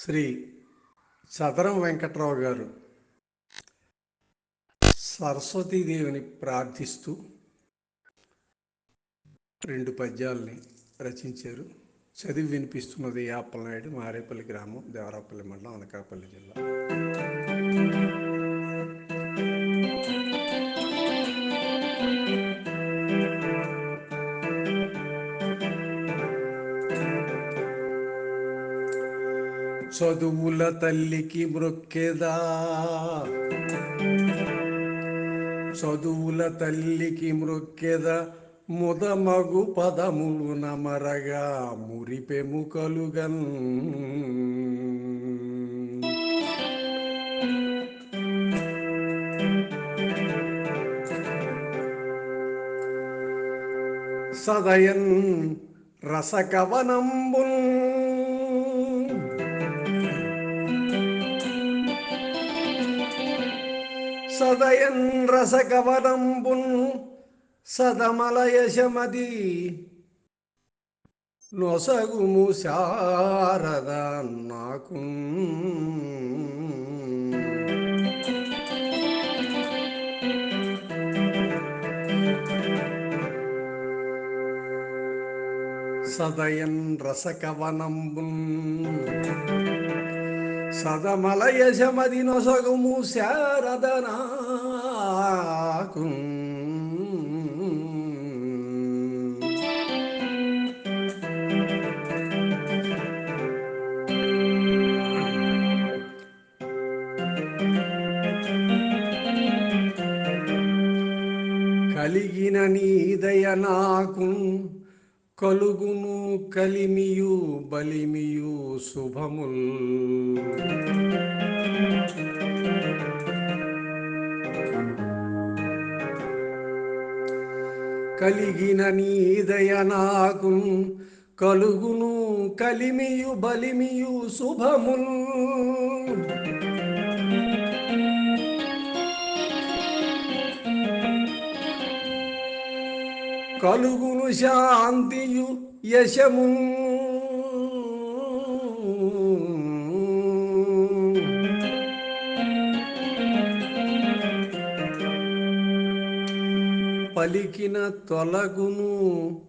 శ్రీ చదరం వెంకట్రావు గారు సరస్వతీదేవిని ప్రార్థిస్తూ రెండు పద్యాల్ని రచించారు. చదివి వినిపిస్తున్నది యాపలనాయుడు మారేపల్లి గ్రామం దేవరాపల్లి మండలం అనకాపల్లి జిల్లా. చదువుల తల్లికి మృక్కెదా? చదువుల తల్లికి మృక్కెద? ముదమగు పదములు నమరగా మురిపెము కలుగన్ సదయన్ రసకవనంబుల్ சதயன் ரசகவதம்புன் சதமலயசமதி நொசகுமு சாரதான் நாகும். சதயன் ரசகவனம்புன் సదమలయశమది నొసగుము శారద నాకు కలిగిన నీదయ నాకు. కలుగును కలిమియు బలిమియు శుభముల్. కలిగిన నీదయ నాకు కలుగును కలిమియు బలిమియు శుభముల్. కలుగును శాంతియు యశము. పలికిన తొలగును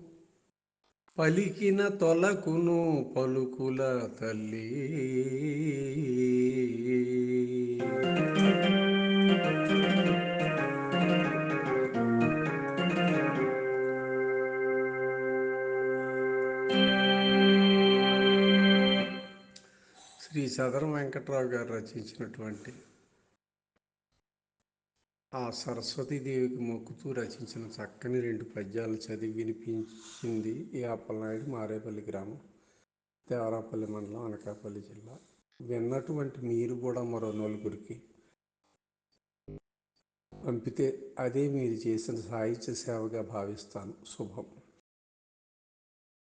పలికిన తొలకును పలుకుల తల్లి. శ్రీ సదరం వెంకట్రావు గారు రచించినటువంటి ఆ సరస్వతీదేవికి మొక్కుతూ రచించిన చక్కని రెండు పద్యాలు చదివి వినిపించింది ఈ అప్పలనాయుడు మారేపల్లి గ్రామం దేవరాపల్లి మండలం అనకాపల్లి జిల్లా. విన్నటువంటి మీరు కూడా మరో నలుగురికి పంపితే అదే మీరు చేసిన సాహిత్య సేవగా భావిస్తాను. శుభం.